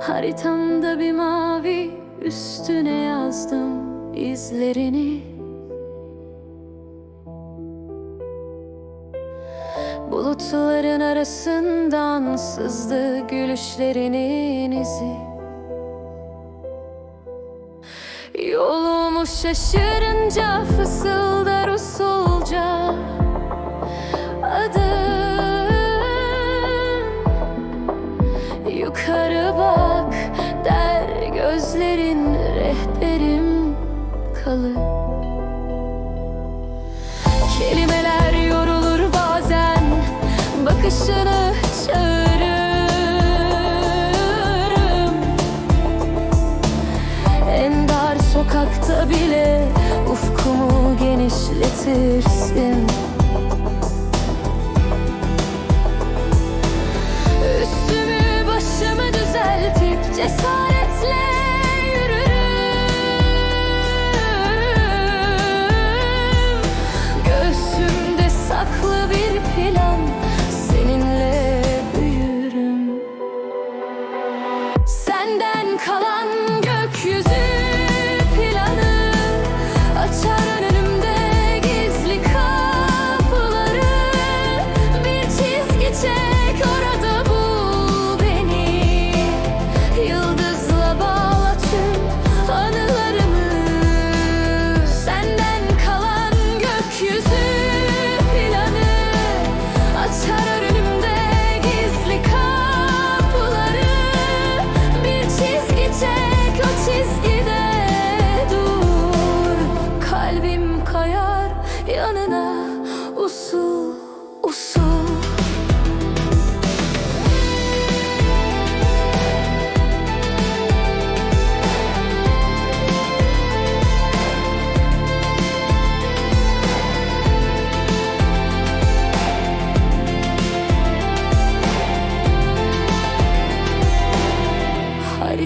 Haritamda bir mavi üstüne yazdım izlerini. Bulutların arasından sızdı gülüşlerinin izi. Yolumu şaşırınca fısıldar kalır Kelimeler yorulur bazen Bakışını çağırırım. En dar sokakta bile Ufkumu genişletirsin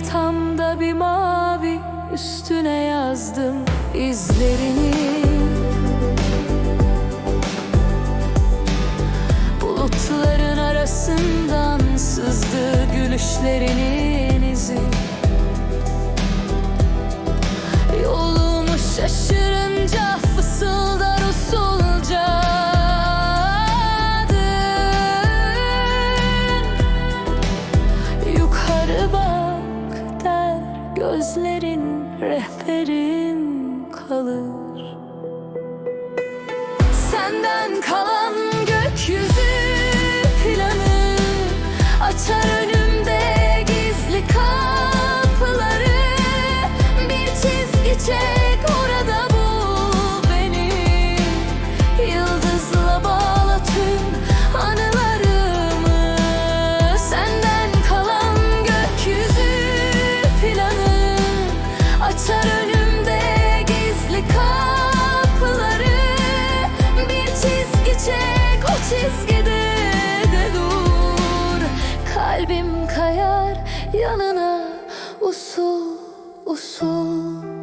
Haritamda bir mavi üstüne yazdım izlerini. Bulutların arasından sızdı gülüşlerinin izi. Yolumu şaşırınca fısıldar gözlerin rehberin kalır. Senden kalan yanına usul usul